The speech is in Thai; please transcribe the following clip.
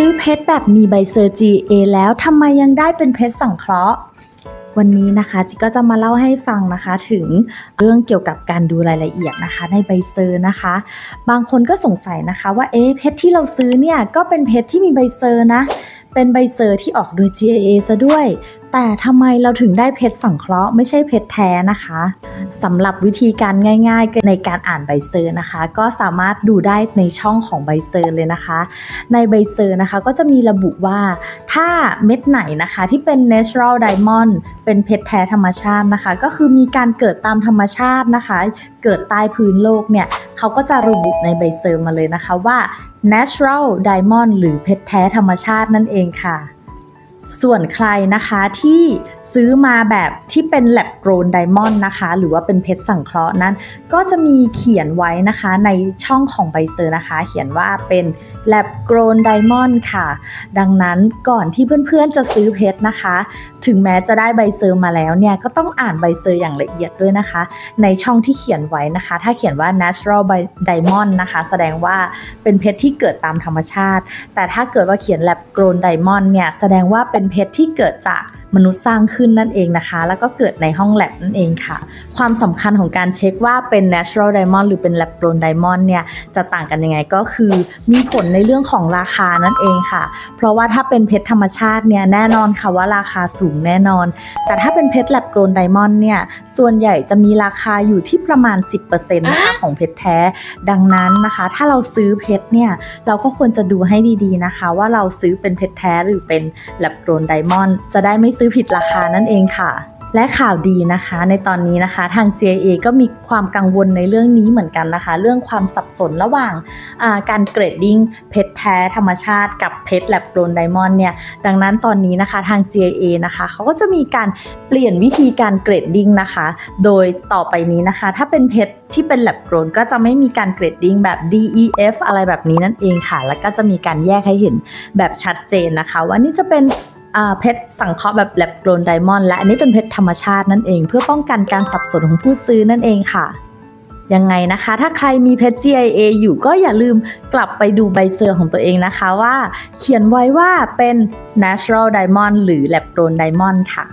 ซื้อเพชรแบบมีใบเซอร์ GA แล้วทำไมยังได้เป็นเพชรสังเคราะห์ วันนี้นะคะจิก็จะมาเล่าให้ฟังนะคะถึงเรื่องเกี่ยวกับการดูรายละเอียดนะคะ ในใบเซอร์นะคะ บางคนก็สงสัยนะคะว่าเอ๊ะเพชรที่เราซื้อเนี่ยก็เป็นเพชรที่มีใบเซอร์นะเป็นใบเซอร์ที่ออกโดย GA ซะด้วย แต่ทำไมเราถึงได้เพชรสังเคราะห์ไม่ใช่เพชรแท้นะคะสำหรับวิธีการง่าย ๆ ในการอ่านใบเซอร์นะคะ ก็สามารถดูได้ในช่องของใบเซอร์เลยนะคะ ในใบเซอร์นะคะก็จะมีระบุว่าถ้าเม็ดไหนนะคะที่เป็น natural diamond เป็นเพชรแท้ธรรมชาตินะคะ ก็คือมีการเกิดตามธรรมชาตินะคะ เกิดใต้พื้นโลกเนี่ยเขาก็จะระบุในใบเซอร์มาเลยนะคะว่า natural diamond หรือเพชรแท้ธรรมชาตินั่นเองค่ะ ส่วนใครนะคะที่ซื้อมาแบบที่เป็น lab grown diamond นะคะ หรือว่าเป็นเพชรสังเคราะห์นั้น ก็จะมีเขียนไว้นะคะในช่องของใบเซอร์นะคะ เขียนว่าเป็น lab grown diamond ค่ะ ดังนั้นก่อนที่เพื่อนๆจะซื้อเพชรนะคะ ถึงแม้จะได้ใบเซอร์มาแล้วเนี่ยก็ต้องอ่านใบเซอร์อย่างละเอียดด้วยนะคะ ในช่องที่เขียนไว้นะคะ ถ้าเขียนว่า natural diamond นะคะ แสดงว่าเป็นเพชรที่เกิดตามธรรมชาติ แต่ถ้าเกิดว่าเขียน lab grown diamond เนี่ยแสดงว่าเป็นเพชรที่เกิดจาก มนุษย์สร้างขึ้นนั่นเองนะคะ แล้วก็เกิดในห้องแลบนั่นเองค่ะ ความสำคัญของการเช็คว่าเป็น natural diamond หรือเป็น lab grown diamond เนี่ยจะต่างกันยังไงก็คือมีผลในเรื่องของราคานั่นเองค่ะ เพราะว่าถ้าเป็นเพชรธรรมชาติเนี่ยแน่นอนค่ะว่าราคาสูงแน่นอน แต่ถ้าเป็นเพชร lab grown diamond เนี่ยส่วนใหญ่จะมีราคาอยู่ที่ประมาณ 10%นะคะของเพชรแท้ ดังนั้นนะคะ ถ้าเราซื้อเพชรเนี่ยเราก็ควรจะดูให้ดีๆนะคะ ว่าเราซื้อเป็นเพชรแท้หรือเป็น lab grown diamond จะได้ไม่ซื้อผิดราคานั่นเองค่ะ และข่าวดีนะคะ ในตอนนี้นะคะทาง JA ก็มีความกังวลในเรื่องนี้เหมือนกันนะคะ เรื่องความสับสนระหว่างาการเกรดดิ้งเพชรแท้ธรรมชาติกับเพชรแลบโกลนไดมอนด์เนี่ยดังนั้นตอนนี้นะคะทาง JA นะคะเขาก็จะมีการเปลี่ยนวิธีการเกรดดิ้งนะคะ โดยต่อไปนี้นะคะ ถ้าเป็นเพชรที่เป็นแลบโกลนก็จะไม่มีการเกรดดิ้งแบบ DEF อะไรแบบนี้นั่นเองค่ะ แล้วก็จะมีการแยกให้เห็นแบบชัดเจนนะคะ ว่านี่จะเป็น เพชรสังเคราะห์แบบแลบโกลนไดมอนด์และอันนี้เป็นเพชรธรรมชาตินั่นเอง เพื่อป้องกันการสับสนของผู้ซื้อนั่นเองค่ะยังไงนะคะ ถ้าใครมีเพชร GIA อยู่ก็อย่าลืมกลับไปดูใบเซอร์ของตัวเองนะคะว่า เขียนไว้ว่าเป็น natural diamond หรือ lab grown diamond ค่ะ